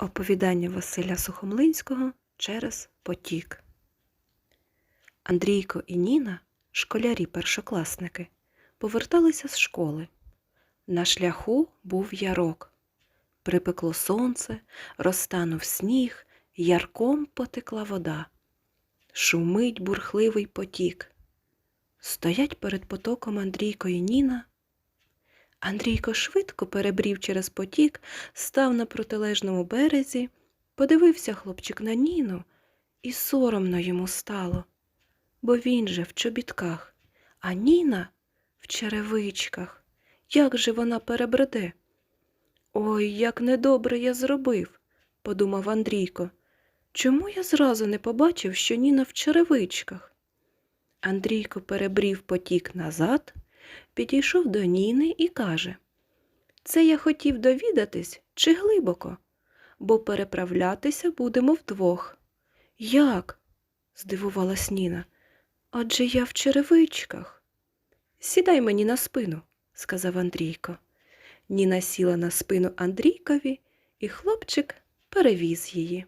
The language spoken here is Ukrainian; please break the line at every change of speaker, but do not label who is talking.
Оповідання Василя Сухомлинського через потік. Андрійко і Ніна, школярі-першокласники, поверталися з школи. На шляху був ярок. Припекло сонце, розтанув сніг, ярком потекла вода. Шумить бурхливий потік. Стоять перед потоком Андрійко і Ніна. Андрійко швидко перебрів через потік, став на протилежному березі, подивився хлопчик на Ніну, і соромно йому стало, бо він же в чобітках, а Ніна в черевичках. Як же вона перебреде? Ой, як недобре я зробив, подумав Андрійко. Чому я зразу не побачив, що Ніна в черевичках? Андрійко перебрів потік назад, підійшов до Ніни і каже Це я хотів довідатись, чи глибоко, бо переправлятися будемо вдвох. Як? здивувалась Ніна. Адже я в черевичках. Сідай мені на спину, сказав Андрійко. Ніна сіла на спину Андрійкові, і хлопчик перевіз її.